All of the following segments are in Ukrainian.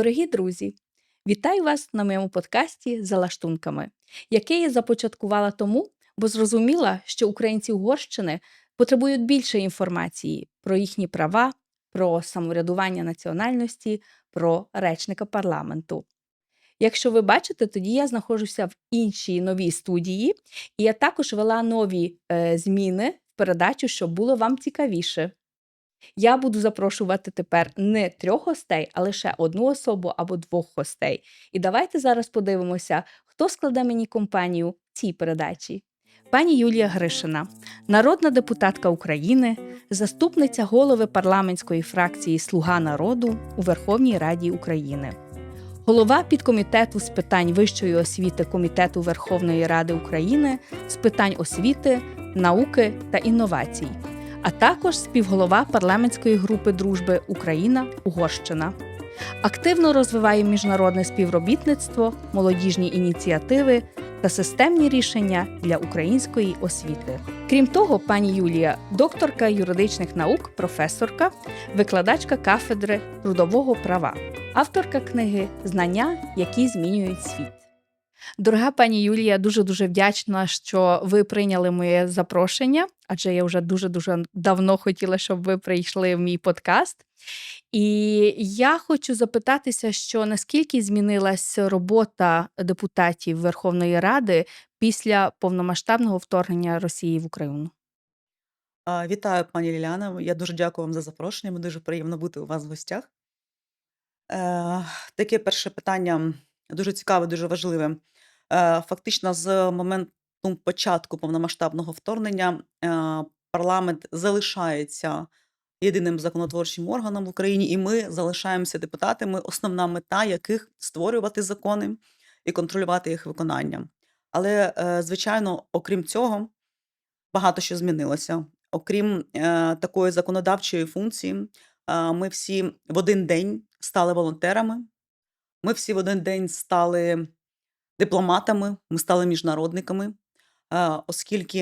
Дорогі друзі, вітаю вас на моєму подкасті за лаштунками, який я започаткувала тому, бо зрозуміла, що українці Угорщини потребують більше інформації про їхні права, про самоврядування національності, про речника парламенту. Якщо ви бачите, тоді я знаходжуся в іншій новій студії, і я також вела нові е, зміни в передачу, щоб було вам цікавіше. Я буду запрошувати тепер не трьох гостей, а лише одну особу або двох гостей. І давайте зараз подивимося, хто складе мені компанію в цій передачі. Пані Юлія Гришина, народна депутатка України, заступниця голови парламентської фракції Слуга народу у Верховній Раді України, голова підкомітету з питань вищої освіти Комітету Верховної Ради України з питань освіти, науки та інновацій а також співголова парламентської групи дружби Україна-Угорщина. Активно розвиває міжнародне співробітництво, молодіжні ініціативи та системні рішення для української освіти. Крім того, пані Юлія докторка юридичних наук, професорка, викладачка кафедри трудового права, авторка книги Знання, які змінюють світ. Дорога пані Юлія, дуже дуже вдячна, що ви прийняли моє запрошення, адже я вже дуже дуже давно хотіла, щоб ви прийшли в мій подкаст. І я хочу запитатися, що наскільки змінилась робота депутатів Верховної Ради після повномасштабного вторгнення Росії в Україну? Вітаю, пані Ліляна. Я дуже дякую вам за запрошення. Мені дуже приємно бути у вас в гостях. Е, таке перше питання дуже цікаве, дуже важливе. Е, фактично, з моменту початку повномасштабного вторгнення е, парламент залишається єдиним законотворчим органом в Україні, і ми залишаємося депутатами, основна мета яких створювати закони і контролювати їх виконання. Але, е, звичайно, окрім цього, багато що змінилося. Окрім такої законодавчої функції, ми всі в один день стали волонтерами. Ми всі в один день стали дипломатами, ми стали міжнародниками, оскільки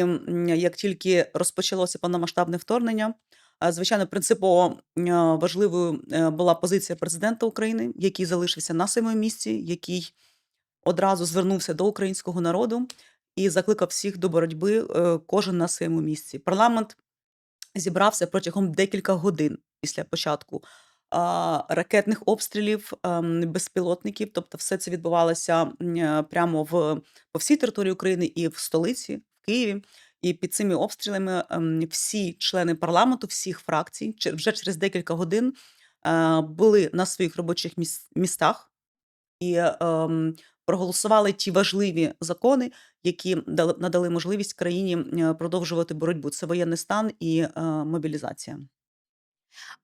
як тільки розпочалося повномасштабне вторгнення, звичайно, принципово важливою е, була позиція президента України, який залишився на своєму місці, який одразу звернувся до українського народу і закликав всіх до боротьби, е, кожен на своєму місці. Парламент зібрався протягом декілька годин після початку ракетних обстрілів, ем, безпілотників. Тобто, все це відбувалося е, прямо в по всій території України і в столиці, в Києві. І під цими обстрілами ем, всі члени парламенту, всіх фракцій, вже через декілька годин е, були на своїх робочих містах і ем, проголосували ті важливі закони, які надали можливість країні е, продовжувати боротьбу. Це воєнний стан і мобілізація.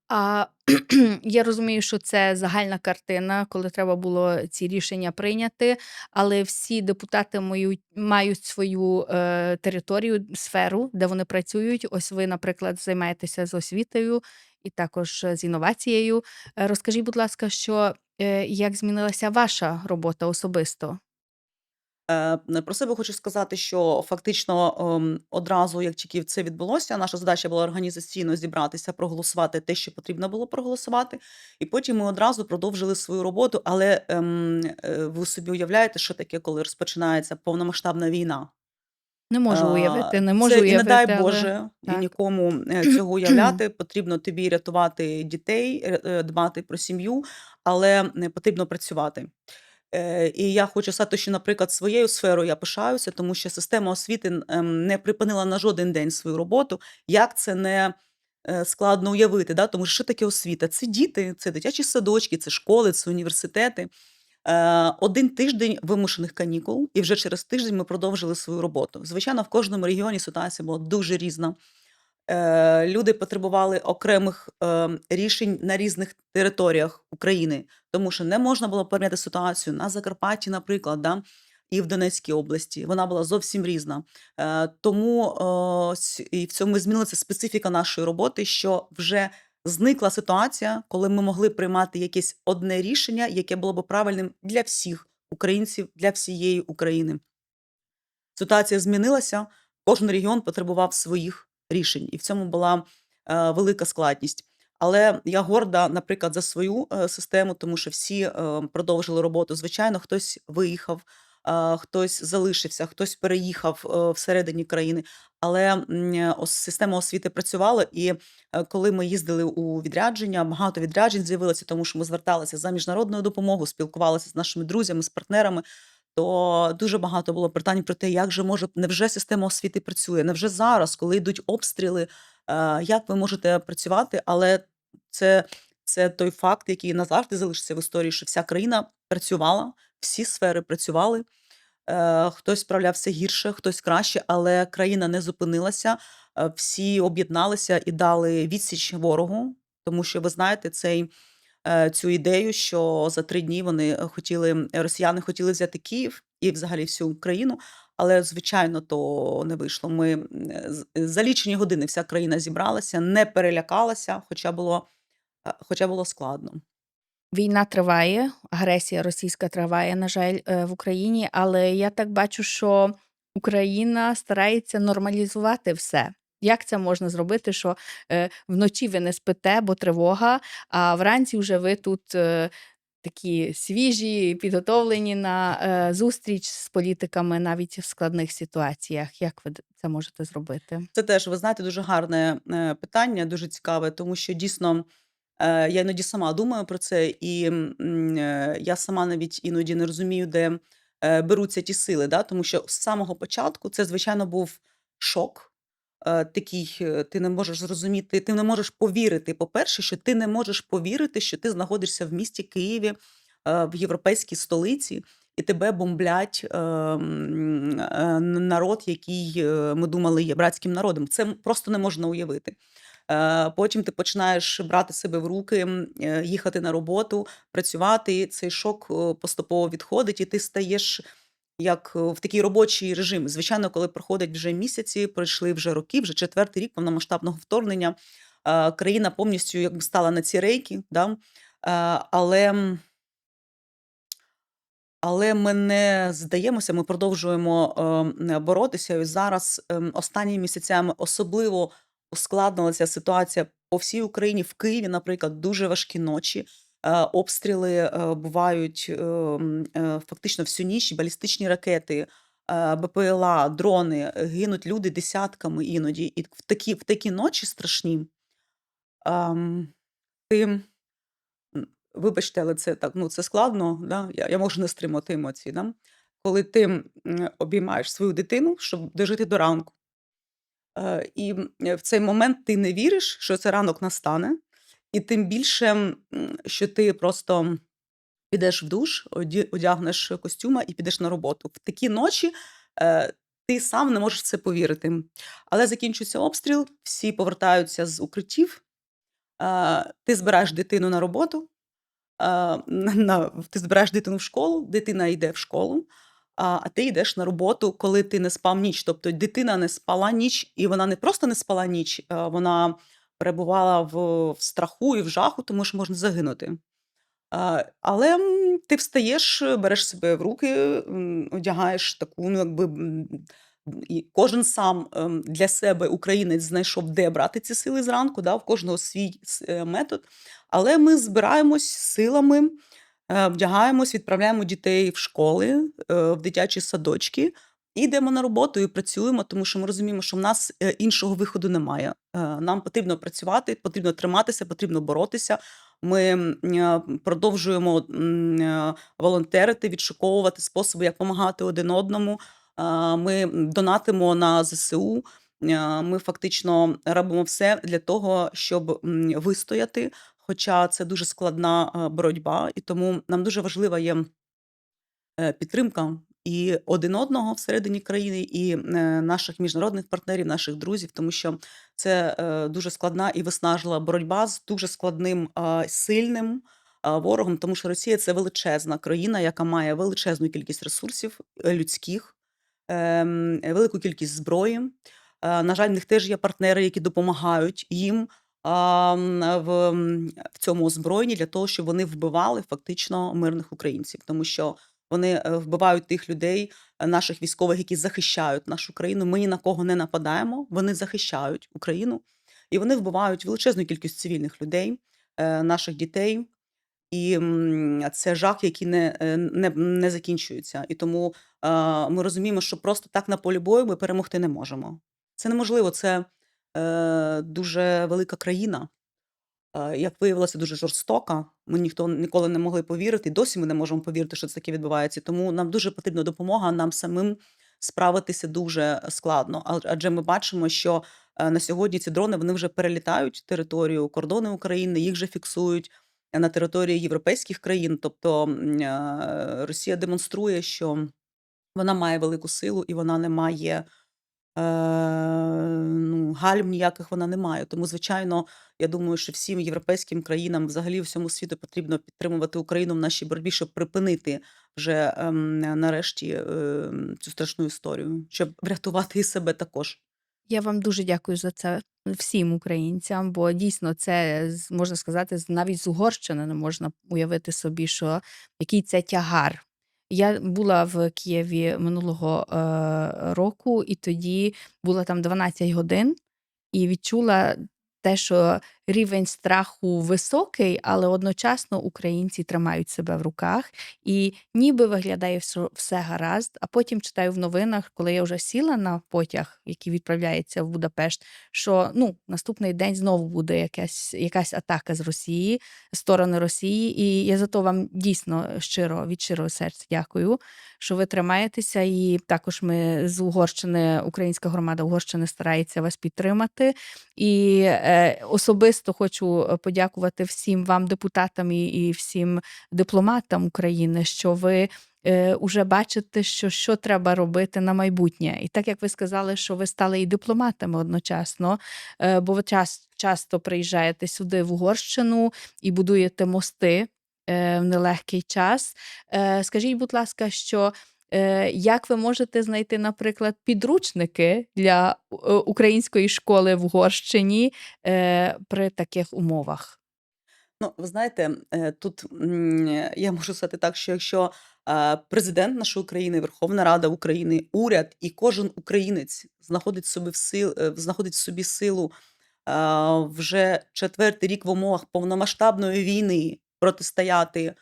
А я розумію, що це загальна картина, коли треба було ці рішення прийняти, але всі депутати мають, мають свою е, територію, сферу, де вони працюють. Ось ви, наприклад, займаєтеся з освітою і також з інновацією. Е, Розкажіть, будь ласка, що е, як змінилася ваша робота особисто? Е, про себе хочу сказати, що фактично ем, одразу, як тільки це відбулося, наша задача була організаційно зібратися, проголосувати те, що потрібно було проголосувати, і потім ми одразу продовжили свою роботу. Але ем, е, ви собі уявляєте, що таке, коли розпочинається повномасштабна війна? Не можу уявити, не можу Це і не дай але Боже, і нікому е, цього уявляти. Потрібно тобі рятувати дітей, дбати про сім'ю, але не потрібно працювати. Е, і я хочу сказати, що, наприклад, своєю сферою я пишаюся, тому що система освіти ем, не припинила на жоден день свою роботу. Як це не е, складно уявити? Да? Тому що що таке освіта? Це діти, це дитячі садочки, це школи, це університети. Е, один тиждень вимушених канікул, і вже через тиждень ми продовжили свою роботу. Звичайно, в кожному регіоні ситуація була дуже різна. Е, люди потребували окремих е, рішень на різних територіях України, тому що не можна було порівняти ситуацію на Закарпатті, наприклад, да, і в Донецькій області. Вона була зовсім різна. Е, тому і в цьому змінилася специфіка нашої роботи, що вже зникла ситуація, коли ми могли приймати якесь одне рішення, яке було б правильним для всіх українців, для всієї України. Ситуація змінилася, кожен регіон потребував своїх рішень, і в цьому була е, велика складність. Але я горда, наприклад, за свою, е, систему, тому що всі, е, продовжили роботу. Звичайно, хтось виїхав, хтось залишився, хтось переїхав, всередині країни. Але, система освіти працювала, і, коли ми їздили у відрядження, багато відряджень з'явилося, тому що ми зверталися за міжнародною допомогою, спілкувалися з нашими друзями, з партнерами. То дуже багато було питань про те, як же може невже система освіти працює? Невже зараз, коли йдуть обстріли, е, як ви можете працювати? Але це це той факт, який назавжди залишиться в історії, що вся країна працювала, всі сфери працювали. Е, хтось справлявся гірше, хтось краще, але країна не зупинилася. Е, всі об'єдналися і дали відсіч ворогу, тому що ви знаєте цей, цю ідею, що за 3 дні вони хотіли росіяни хотіли взяти Київ і взагалі всю Україну, але, звичайно, то не вийшло. Ми, за лічені години вся країна зібралася, не перелякалася, хоча було, е, хоча було складно. Війна триває, агресія російська триває, на жаль, е, в Україні, але я так бачу, що Україна старається нормалізувати все. Як це можна зробити, що, е, вночі ви не спите, бо тривога, а вранці вже ви тут, е, такі свіжі, підготовлені на, е, зустріч з політиками навіть в складних ситуаціях. Як ви це можете зробити? Це теж, ви знаєте, дуже гарне, е, питання, дуже цікаве, тому що дійсно, е, я іноді сама думаю про це, і, е, я сама навіть іноді не розумію, де, беруться ті сили, да. Тому що з самого початку це, звичайно, був шок, такий, е, ти не можеш зрозуміти, ти не можеш повірити, по-перше, що ти не можеш повірити, що ти знаходишся в місті Києві, е, в європейській столиці, і тебе бомблять, е, народ, який, е, ми думали, є братським народом. Це просто не можна уявити. Е, потім ти починаєш брати себе в руки, е, їхати на роботу, працювати, цей шок, е, поступово відходить, і ти стаєш як е, в такий робочий режим. Звичайно, коли проходять вже місяці, пройшли вже роки, вже четвертий рік повномасштабного вторгнення, е, країна повністю якби стала на ці рейки, да, е, але але ми не здаємося, ми продовжуємо, ем, боротися. І зараз, ем, останніми місяцями особливо ускладнилася ситуація по всій Україні. В Києві, наприклад, дуже важкі ночі, обстріли, е, бувають, е, фактично всю ніч, балістичні ракети, е, БПЛА, дрони, гинуть люди десятками іноді. І в такі в такі ночі страшні, ем, ти, вибачте, але це так, ну, це складно, да, я я можу не стримувати емоції, да. Коли ти, обіймаєш свою дитину, щоб дожити до ранку. Е, і, в цей момент ти не віриш, що цей ранок настане, і тим більше, що ти просто підеш в душ, одягнеш костюма і підеш на роботу. В такі ночі, е, ти сам не можеш це повірити. Але закінчується обстріл, всі повертаються з укриттів, е, ти збираєш дитину на роботу, е, ти збираєш дитину в школу, дитина йде в школу, а ти йдеш на роботу, коли ти не спав ніч. Тобто дитина не спала ніч, і вона не просто не спала ніч, вона перебувала в в страху і в жаху, тому що можна загинути. Але, ти встаєш, береш себе в руки, одягаєш таку, ну, якби, і кожен сам, ем, для себе, українець, знайшов, де брати ці сили зранку, да, в кожного свій е, метод. Але ми збираємось силами, е, вдягаємось, відправляємо дітей в школи, е, в дитячі садочки, йдемо на роботу і працюємо, тому що ми розуміємо, що в нас, е, іншого виходу немає. Е, нам потрібно працювати, потрібно триматися, потрібно боротися. Ми, е, продовжуємо, волонтерити, відшуковувати способи, як помагати один одному. Ми донатимо на ЗСУ. Ми фактично робимо все для того, щоб, вистояти, хоча це дуже складна, боротьба, і тому нам дуже важлива є підтримка і один одного всередині країни, і, е, наших міжнародних партнерів, наших друзів, тому що це, е, дуже складна і виснажлива боротьба з дуже складним, сильним, ворогом, тому що Росія це величезна країна, яка має величезну кількість ресурсів, е, людських, ем, велику кількість зброї. На жаль, в них теж є партнери, які допомагають їм, в цьому озброєнні для того, щоб вони вбивали фактично мирних українців, тому що вони, е, вбивають тих людей, е, наших військових, які захищають нашу країну. Ми ні на кого не нападаємо, вони захищають Україну. і вони вбивають величезну кількість цивільних людей, е, наших дітей. І це жах, який не, не, не закінчується. І тому ми розуміємо, що просто так на полі бою ми перемогти не можемо. Це неможливо, це дуже велика країна. Е, як виявилося, дуже жорстока. Ми ніхто ніколи не могли повірити. і Досі ми не можемо повірити, що це таке відбувається. Тому нам дуже потрібна допомога. Нам самим справитися дуже складно. Адже ми бачимо, що е, на сьогодні ці дрони вони вже перелітають територію кордони України, їх вже фіксують е, на території європейських країн. Тобто Росія демонструє, що вона має велику силу і вона не має ну, гальм ніяких вона не має. Тому, звичайно, я думаю, що всім європейським країнам, взагалі всьому світу потрібно підтримувати Україну в нашій боротьбі, щоб припинити вже ем, нарешті ем, цю страшну історію, щоб врятувати і себе також. Я вам дуже дякую за це всім українцям, бо дійсно це можна сказати, навіть з Угорщини не можна уявити собі, що який це тягар. Я була в Києві минулого е, року, і тоді була там 12 годин і відчула те, що рівень страху високий, але одночасно українці тримають себе в руках, і ніби виглядає все, гаразд. А потім читаю в новинах, коли я вже сіла на потяг, який відправляється в Будапешт, що ну наступний день знову буде якась, якась атака з Росії, сторони Росії. І я за то вам дійсно щиро від щирого серця дякую, що ви тримаєтеся. І також ми з Угорщини, українська громада Угорщини старається вас підтримати. І е, особисто хочу е, подякувати всім вам, депутатам і, і всім дипломатам України, що ви. е, Уже бачите, що, що треба робити на майбутнє, і так як ви сказали, що ви стали і дипломатами одночасно, е, бо ви час, часто приїжджаєте сюди в Угорщину і будуєте мости в нелегкий час. Скажіть, будь ласка, що як ви можете знайти, наприклад, підручники для е, української школи в Угорщині е, при таких умовах? Ну, ви знаєте, е, тут я можу сказати так, що якщо е, президент нашої країни, Верховна Рада України, уряд і кожен українець знаходить собі в сил, е, знаходить собі силу е, вже четвертий рік в умовах повномасштабної війни протистояти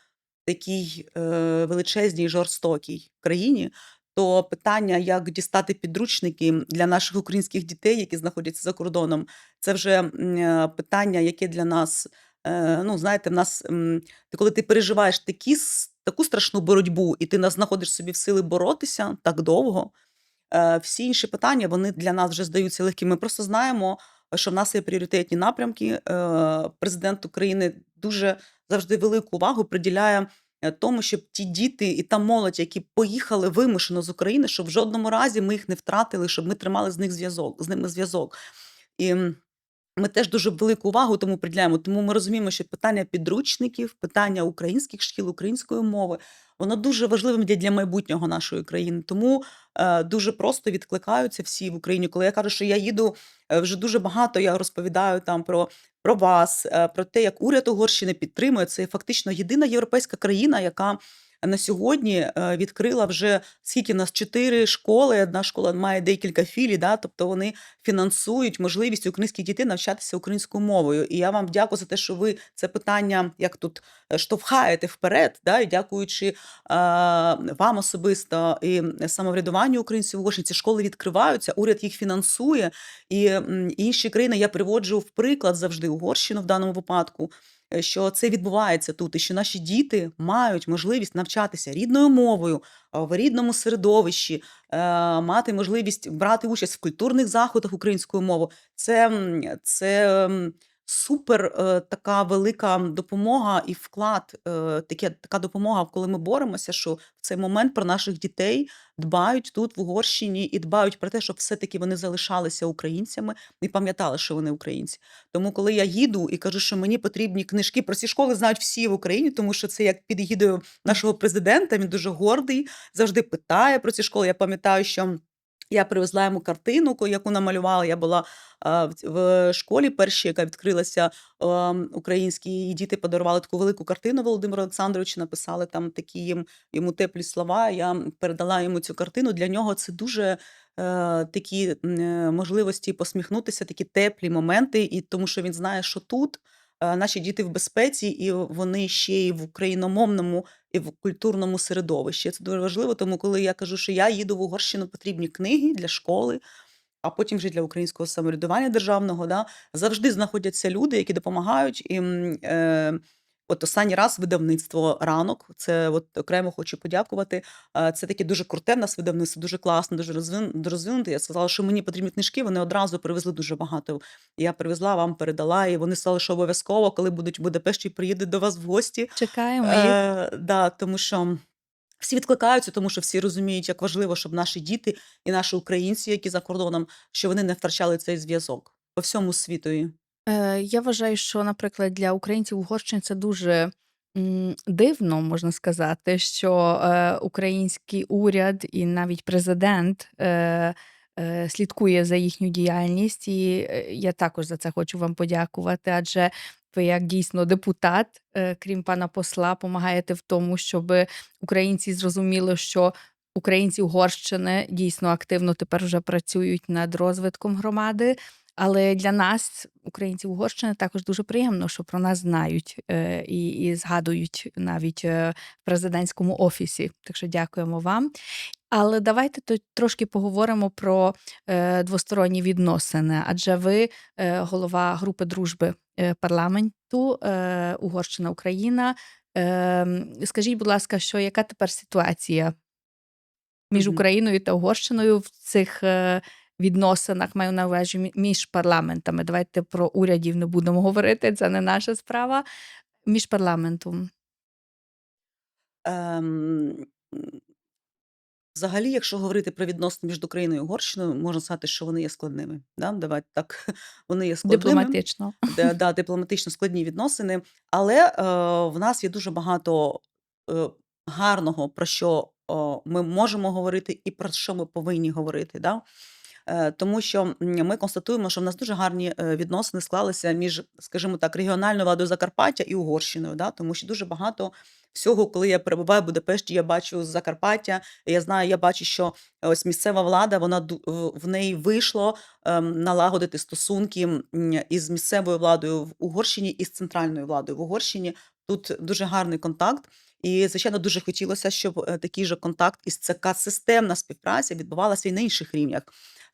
такій е, величезній жорстокій країні, то питання, як дістати підручники для наших українських дітей, які знаходяться за кордоном, це вже е, питання, яке для нас. Е, ну, знаєте, в нас, коли ти переживаєш такі, таку страшну боротьбу, і ти знаходиш собі в сили боротися так довго, е, всі інші питання вони для нас вже здаються легкими. Ми просто знаємо, що в нас є пріоритетні напрямки. Президент України дуже завжди велику увагу приділяє е, тому, щоб ті діти і та молодь, які поїхали вимушено з України, щоб в жодному разі ми їх не втратили, щоб ми тримали з них зв'язок, з ними зв'язок. І ми теж дуже велику увагу тому приділяємо. Тому ми розуміємо, що питання підручників, питання українських шкіл, української мови, воно дуже важливим для майбутнього нашої країни. Тому е, дуже просто відкликаються всі в Україні. Коли я кажу, що я їду е, вже дуже багато, я розповідаю там про, про вас, е, про те, як уряд Угорщини підтримує. Це фактично єдина європейська країна, яка на сьогодні е, відкрила вже скільки нас чотири школи. Одна школа має декілька філій, да, тобто вони фінансують можливість українських дітей навчатися українською мовою. І я вам дякую за те, що ви це питання як тут е, штовхаєте вперед, да, і дякуючи е, вам особисто і самоврядуванню українців в Угорщині, ці школи відкриваються, уряд їх фінансує, і інші країни я приводжу в приклад завжди Угорщину в даному випадку. Е, Що це відбувається тут, і що наші діти мають можливість навчатися рідною мовою в рідному середовищі, е, мати можливість брати участь в культурних заходах українською мовою. Це, це супер е, така велика допомога і вклад. Е, таке, така допомога, коли ми боремося, що в цей момент про наших дітей дбають тут в Угорщині і дбають про те, щоб все-таки вони залишалися українцями і пам'ятали, що вони українці. Тому, коли я їду і кажу, що мені потрібні книжки, про ці школи знають всі в Україні, тому що це як під егідою нашого президента. Він дуже гордий, завжди питає про ці школи. Я пам'ятаю, що. Я привезла йому картину, яку намалювала. Я була, в школі першій, яка відкрилася, українській, і діти подарували таку велику картину Володимиру Олександровичу, написали там такі їм йому теплі слова. Я, передала йому цю картину. Для нього це дуже, е, такі, е, можливості посміхнутися, такі теплі моменти, і тому що він знає, що тут, е, наші діти в безпеці, і вони ще й в україномовному і в культурному середовищі. Це дуже важливо, тому коли я кажу, що я їду в Угорщину, потрібні книги для школи, а потім вже для українського самоврядування державного, да, завжди знаходяться люди, які допомагають. І, е, от останній раз видавництво "Ранок", це от окремо хочу подякувати. Це таке дуже круте в нас видавництво, дуже класне, дуже розвин розвинуте. Я сказала, що мені потрібні книжки, вони одразу привезли дуже багато. Я привезла, вам передала, і вони сказали, що обов'язково, коли будуть в Будапешті, приїдуть до вас в гості. Чекаємо їх. Е, да, тому що всі відкликаються, тому що всі розуміють, як важливо, щоб наші діти і наші українці, які за кордоном, що вони не втрачали цей зв'язок по всьому світові. Е, я вважаю, що, наприклад, для українців Угорщини це дуже, дивно, можна сказати, що, е, український уряд і навіть президент, е, слідкує за їхню діяльність. І, я також за це хочу вам подякувати, адже ви як дійсно депутат, крім пана посла, помагаєте в тому, щоби українці зрозуміли, що українці Угорщини дійсно активно тепер вже працюють над розвитком громади. Але для нас, українців Угорщини, також дуже приємно, що про нас знають, е, і і згадують навіть, е, в президентському офісі. Так що дякуємо вам. Але давайте то трошки поговоримо про, е, двосторонні відносини, адже ви, е, голова групи дружби, е, парламенту, е, Угорщина-Україна. Ем, скажіть, будь ласка, що яка тепер ситуація між Україною та Угорщиною в цих, е, відносинах? Маю на увазі між парламентами. Давайте про урядів не будемо говорити, це не наша справа. Між парламентом. Ем, взагалі, якщо говорити про відносини між Україною і Угорщиною, можна сказати, що вони є складними. Да? Давайте так, вони є складними. Дипломатично. Да, да, дипломатично складні відносини. Але е, в нас є дуже багато е, гарного, про що о, ми можемо говорити і про що ми повинні говорити. Да? Е, Тому що ми констатуємо, що в нас дуже гарні е, відносини склалися між, скажімо так, регіональною владою Закарпаття і Угорщиною. Да? Тому що дуже багато всього, коли я перебуваю в Будапешті, я бачу з Закарпаття. Я знаю, я бачу, що ось місцева влада, вона в- неї вийшло ем, налагодити стосунки із місцевою владою в Угорщині і з центральною владою в Угорщині. Тут дуже гарний контакт. І, звичайно, дуже хотілося, щоб е, такий же контакт із ЦК системна співпраця відбувалася і на інших рівнях.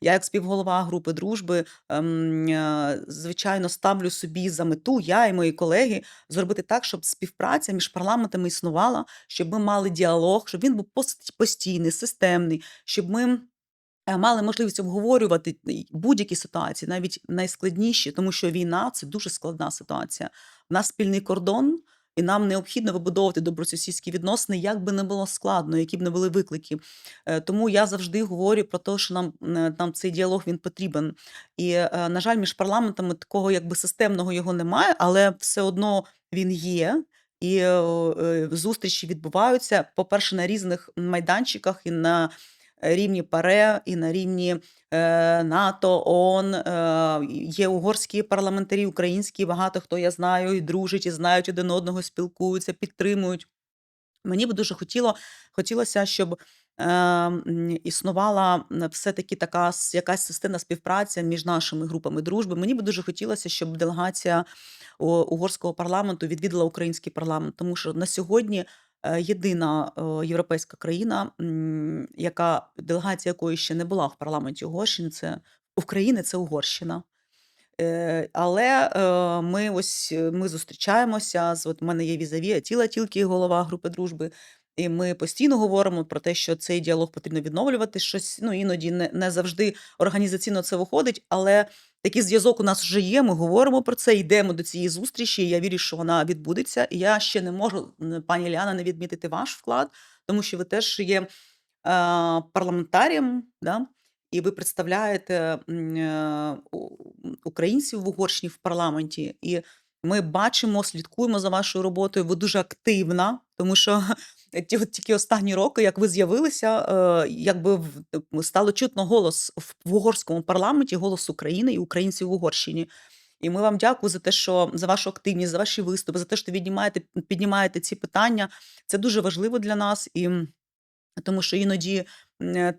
Я, як співголова групи дружби, ем, е, звичайно, ставлю собі за мету, я і мої колеги, зробити так, щоб співпраця між парламентами існувала, щоб ми мали діалог, щоб він був постійний, системний, щоб ми е, мали можливість обговорювати будь-які ситуації, навіть найскладніші, тому що війна це дуже складна ситуація. У нас спільний кордон, і нам необхідно вибудовувати добросусідські відносини, як би не було складно, які б не були виклики. Е, Тому я завжди говорю про те, що нам, е, нам цей діалог він потрібен. І, е, на жаль, між парламентами такого якби системного його немає, але все одно він є. І зустрічі відбуваються, по-перше, на різних майданчиках і на рівні ПАРЕ, і на рівні е, НАТО, ООН. Е, є угорські парламентарі, українські, багато хто я знаю, і дружить, і знають один одного, спілкуються, підтримують. Мені би дуже хотіло, хотілося, щоб е, існувала все-таки така якась системна співпраця між нашими групами дружби. Мені би дуже хотілося, щоб делегація угорського парламенту відвідала український парламент, тому що на сьогодні е, єдина е, європейська країна, яка делегація якої ще не була в парламенті Угорщини, це України, це Угорщина. Е, але, е, ми ось, е, ми зустрічаємося з от мене є візаві Атіла тільки голова групи дружби, і ми постійно говоримо про те, що цей діалог потрібно відновлювати. Щось, ну, іноді не не завжди організаційно це виходить, але такий зв'язок у нас вже є. Ми говоримо про це, йдемо до цієї зустрічі. і Я вірю, що вона відбудеться. І я ще не можу, пані Ліана, не відмітити ваш вклад, тому що ви теж є, е, парламентарієм, да? і ви представляєте, е, українців в Угорщині в парламенті. І Ми бачимо, слідкуємо за вашою роботою. Ви дуже активна, тому що ті от тільки останні роки, як ви з'явилися, е, якби стало чутно голос в угорському парламенті, голос України і українців в Угорщині. І ми вам дякую за те, що за вашу активність, за ваші виступи, за те, що піднімаєте, піднімаєте ці питання. Це дуже важливо для нас. І тому що іноді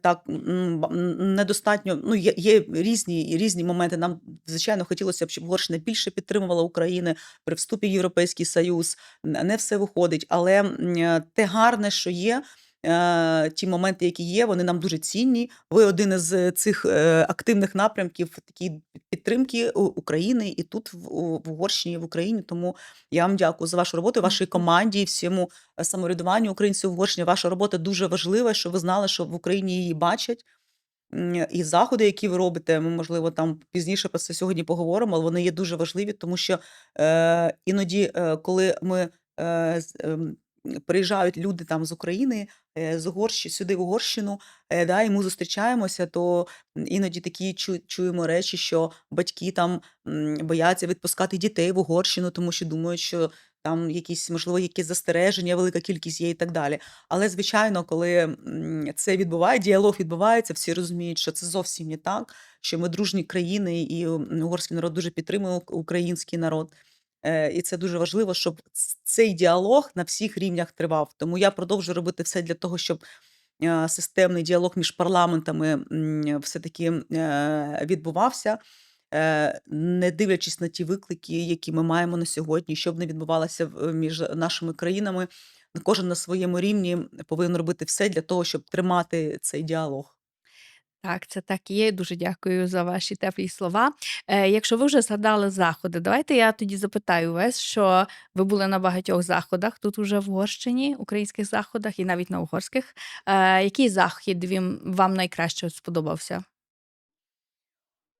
так ба- м, недостатньо. Ну, є, є різні різні моменти. Нам звичайно хотілося б, щоб Угорщина більше підтримувала Україну при вступі в Європейський Союз. Не все виходить, але е, те гарне, що є. е, Ті моменти, які є, вони нам дуже цінні. Ви один із е, цих активних напрямків такі підтримки України і тут в, Угорщині, в Україні. Тому я вам дякую за вашу роботу, вашій команді, всьому самоврядуванню українців в Угорщині. Ваша робота дуже важлива, що ви знали, що в Україні її бачать. І заходи, які ви робите, ми, можливо, там пізніше про це сьогодні поговоримо, але вони є дуже важливі, тому що е, іноді, е, коли ми е, ем, приїжджають люди там з України, е, з Угорщі, сюди в Угорщину, е, да, і ми зустрічаємося, то іноді такі чу, чуємо речі, що батьки там бояться відпускати дітей в Угорщину, тому що думають, що там якісь, можливо, якісь застереження, велика кількість є і так далі. Але, звичайно, коли це відбуває, діалог відбувається, всі розуміють, що це зовсім не так, що ми дружні країни, і угорський народ дуже підтримує український народ. Е, І це дуже важливо, щоб цей діалог на всіх рівнях тривав. Тому я продовжую робити все для того, щоб е, системний діалог між парламентами все-таки е, відбувався, е, не дивлячись на ті виклики, які ми маємо на сьогодні, щоб не відбувалося між нашими країнами. Кожен на своєму рівні повинен робити все для того, щоб тримати цей діалог. Так, це так і є. Дуже дякую за ваші теплі слова. Е, якщо ви вже згадали заходи, давайте я тоді запитаю вас, що ви були на багатьох заходах тут уже в Угорщині, українських заходах і навіть на угорських. Е, який захід вам найкраще сподобався?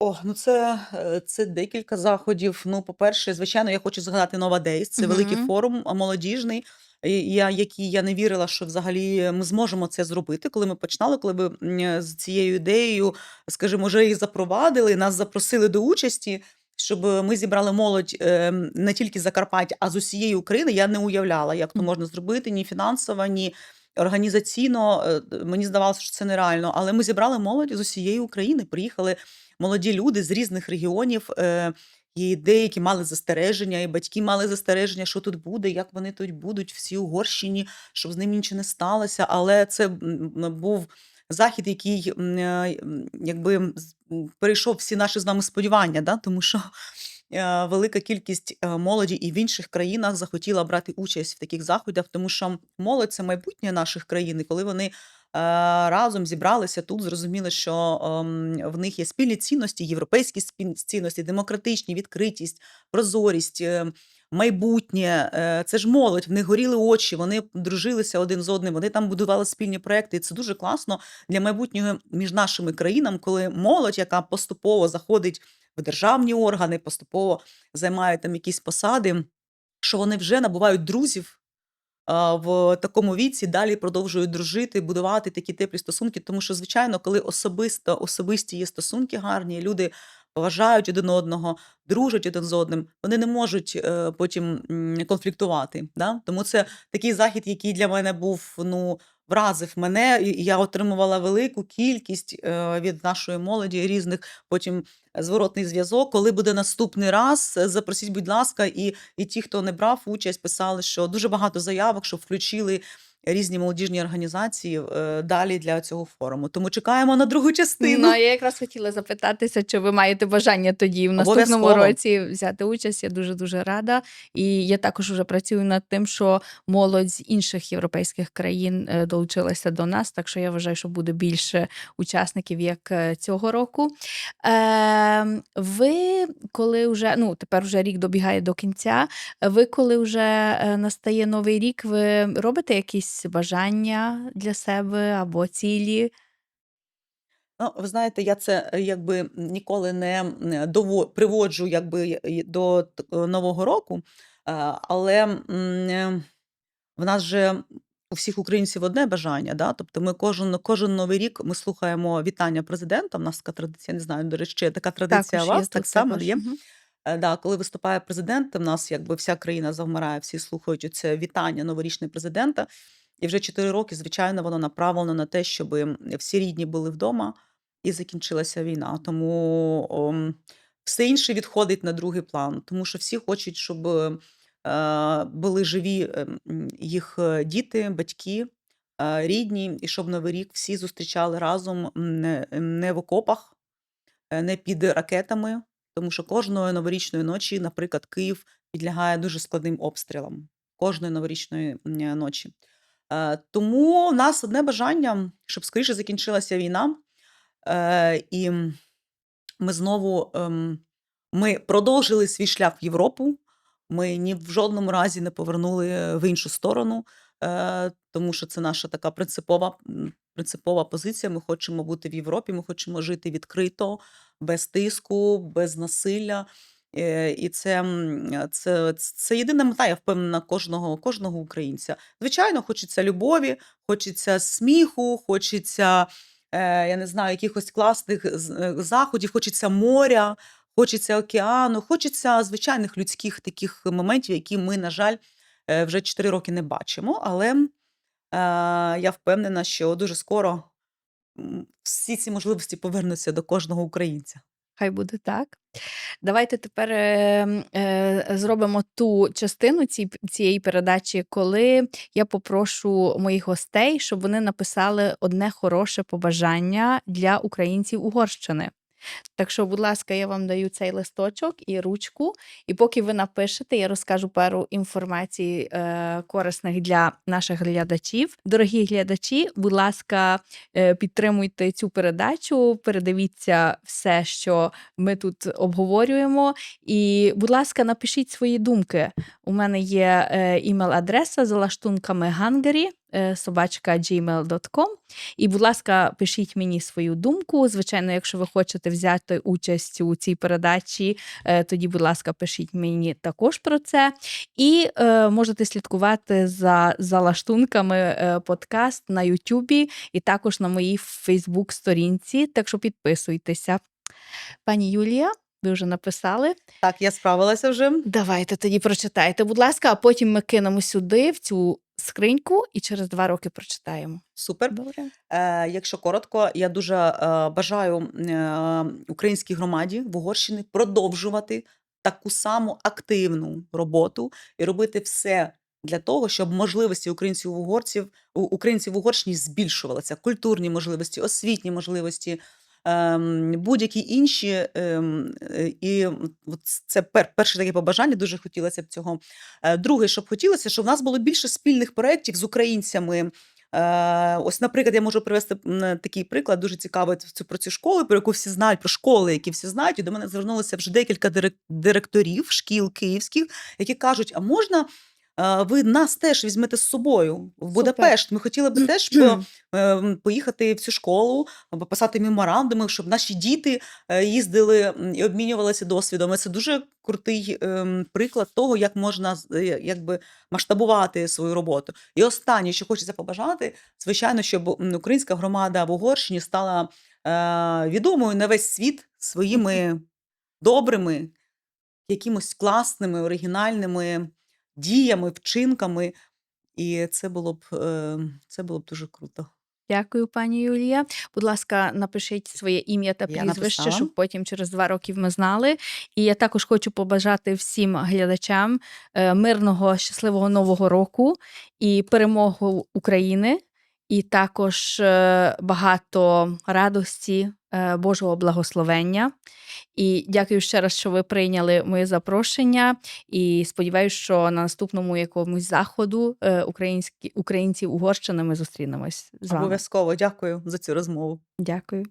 О, ну це, е, це декілька заходів. Ну, по-перше, звичайно, я хочу згадати Nova Days. Це великий Угу. форум молодіжний, я, який я не вірила, що взагалі ми зможемо це зробити. Коли ми починали, коли ми з цією ідеєю, скажімо, вже її запровадили, нас запросили до участі, щоб ми зібрали молодь е, не тільки з Закарпаття, а з усієї України. Я не уявляла, як то можна зробити ні фінансово, ні організаційно. Е, Мені здавалося, що це нереально. Але ми зібрали молодь з усієї України. Приїхали молоді люди з різних регіонів. Е, і деякі мали застереження, і батьки мали застереження, що тут буде, як вони тут будуть, всі Угорщині, щоб з ним нічого не сталося. Але це був захід, який е, якби перейшов всі наші з вами сподівання, да? тому що е, велика кількість молоді і в інших країнах захотіла брати участь в таких заходах, тому що молодь це майбутнє наших країн. Коли вони разом зібралися тут, зрозуміли, що ем, в них є спільні цінності, європейські цінності, демократичні, відкритість, прозорість. е, Майбутнє, Е, це ж молодь, в них горіли очі, вони дружилися один з одним, вони там будували спільні проекти. І це дуже класно для майбутнього між нашими країнами, коли молодь, яка поступово заходить в державні органи, поступово займає там якісь посади, що вони вже набувають друзів в такому віці, далі продовжують дружити, будувати такі теплі стосунки. Тому що, звичайно, коли особисто особисті є стосунки гарні, люди поважають один одного, дружать один з одним, вони не можуть е, потім конфліктувати. Да? Тому це такий захід, який для мене був ну. Вразив мене, і я отримувала велику кількість е, від нашої молоді різних потім зворотний зв'язок. Коли буде наступний раз, е, запросіть, будь ласка, і і ті, хто не брав участь, писали, що дуже багато заявок, що включили різні молодіжні організації е, далі для цього форуму. Тому чекаємо на другу Ну, частину. а я якраз хотіла запитатися, чи ви маєте бажання тоді в наступному Обов'язково. році взяти участь. Я дуже дуже рада. І я також вже працюю над тим, що молодь з інших європейських країн е, долучилася до нас. Так що я вважаю, що буде більше учасників як е, цього року. Е, ви коли вже ну тепер вже рік добігає до кінця. Ви коли вже настає новий рік, ви робите якісь бажання для себе або цілі? Ну, ви знаєте, я це е, якби ніколи не м, дово- приводжу якби й до е, Нового року, е, але е, в нас же у всіх українців одне бажання. Да? Тобто ми кожен, кожен новий рік ми слухаємо вітання президента. У нас така традиція, не знаю, до речі, чи така традиція Також у є вас так само є. Е, да, коли виступає президент, у нас якби вся країна завмирає, всі слухають це вітання новорічне президента. І вже 4 роки, звичайно, воно направлено на те, щоб всі рідні були вдома і закінчилася війна. Тому ом, все інше відходить на другий план, тому що всі хочуть, щоб е, були живі е, їх е, діти, батьки, е, рідні, і щоб Новий рік всі зустрічали разом не, не в окопах, е, не під ракетами, тому що кожної новорічної ночі, наприклад, Київ підлягає дуже складним обстрілам. Кожної новорічної ночі. Е, Тому в нас одне бажання, щоб скоріше закінчилася війна, е, і ми знову ем, ми продовжили свій шлях в Європу. Ми ні в жодному разі не повернули в іншу сторону, е, тому що це наша така принципова, принципова позиція. Ми хочемо бути в Європі, ми хочемо жити відкрито, без тиску, без насилля. Е, І це, це, це єдина мета, я впевнена, кожного, кожного українця. Звичайно, хочеться любові, хочеться сміху, хочеться, е, я не знаю, якихось класних е, заходів, хочеться моря, хочеться океану, хочеться звичайних людських таких моментів, які ми, на жаль, е, вже 4 роки не бачимо. Але е, я впевнена, що дуже скоро всі ці можливості повернуться до кожного українця. Хай буде так. Давайте тепер е, е, зробимо ту частину ці, цієї передачі, коли я попрошу моїх гостей, щоб вони написали одне хороше побажання для українців Угорщини. Так що, будь ласка, я вам даю цей листочок і ручку. І поки ви напишете, я розкажу пару інформацій е, корисних для наших глядачів. Дорогі глядачі, будь ласка, е, підтримуйте цю передачу, передивіться все, що ми тут обговорюємо. І, будь ласка, напишіть свої думки. У мене є е, імейл-адреса за лаштунками Hungary, е, собачка gmail.com. І, будь ласка, пишіть мені свою думку. Звичайно, якщо ви хочете взяти участь у цій передачі, е, тоді, будь ласка, пишіть мені також про це. І е, можете слідкувати за, за лаштунками е, подкаст на Ютубі і також на моїй Фейсбук-сторінці. Так що підписуйтеся. Пані Юлія, ви вже написали. Так, я справилася вже. Давайте тоді прочитайте, будь ласка, а потім ми кинемо сюди, в цю скриньку, і через два роки прочитаємо. Супер. Добре. Е, якщо коротко, я дуже е, бажаю е, українській громаді в Угорщині продовжувати таку саму активну роботу і робити все для того, щоб можливості українців угорців українців в Угорщині збільшувалися. Культурні можливості, освітні можливості. Ем, Будь-які інші, ем, е, і це пер, перше таке побажання. Дуже хотілося б цього. Е, Друге, щоб хотілося, щоб в нас було більше спільних проєктів з українцями, Е, ось, наприклад, я можу привести такий приклад, дуже цікавий про цю школу, про яку всі знають, про школи, які всі знають. І до мене звернулося вже декілька директорів шкіл київських, які кажуть: а можна ви нас теж візьмете з собою в Будапешт? Ми хотіли би теж по, е, поїхати в цю школу, або писати меморандуми, щоб наші діти е, їздили і обмінювалися досвідом. Це дуже крутий ем, приклад того, як можна е, якби масштабувати свою роботу. І останнє, що хочеться побажати, звичайно, щоб українська громада в Угорщині стала е, відомою на весь світ своїми добрими, якимось класними, оригінальними діями, вчинками. І це було б е, це було б дуже круто. Дякую, пані Юлія. Будь ласка, напишіть своє ім'я та прізвище, щоб потім через два роки ми знали. І я також хочу побажати всім глядачам е, мирного, щасливого нового року і перемогу України, і також е, багато радості, е, Божого благословення. І дякую ще раз, що ви прийняли моє запрошення. І сподіваюся, що на наступному якомусь заходу е, українські українці Угорщини ми зустрінемось з вами. Обов'язково дякую за цю розмову. Дякую.